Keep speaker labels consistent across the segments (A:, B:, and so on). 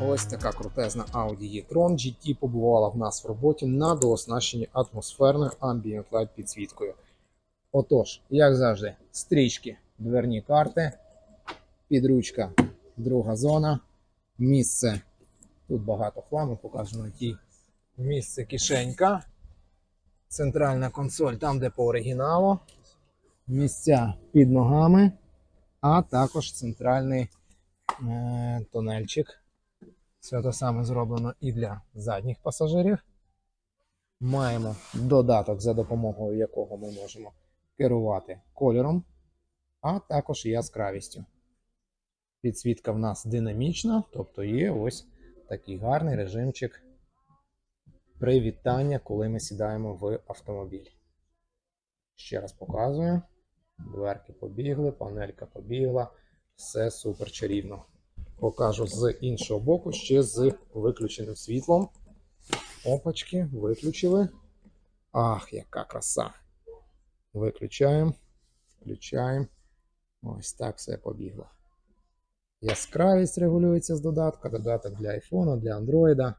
A: Ось така крутезна Audi e-tron GT побувала в нас в роботі на дооснащенні атмосферною Ambient Light підсвіткою. Отож, як завжди, стрічки, дверні карти, підручка, друга зона, місце. Тут багато хламу, покажу на тій. Місце кишенька, центральна консоль там, де по оригіналу, місця під ногами, а також центральний е, тунельчик. Все те саме зроблено і для задніх пасажирів. Маємо додаток, за допомогою якого ми можемо керувати кольором, а також яскравістю. Підсвітка в нас динамічна, тобто є ось такий гарний режимчик привітання, коли ми сідаємо в автомобіль. Ще раз показую. Дверки побігли, панелька побігла, все супер чарівно. Покажу з іншого боку, ще з виключеним світлом. Опачки, виключили. Ах, яка краса! Виключаємо, включаємо. Ось так все побігло. Яскравість регулюється з додатка, додаток для iPhone, для Android.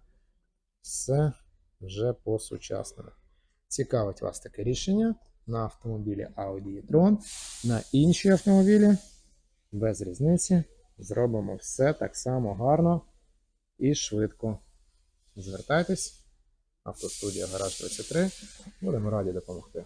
A: Все вже по-сучасному. Цікавить вас таке рішення на автомобілі Audi e-tron, на інші автомобілі без різниці. Зробимо все так само гарно і швидко. Звертайтесь, автостудія Гараж 33. Будемо раді допомогти.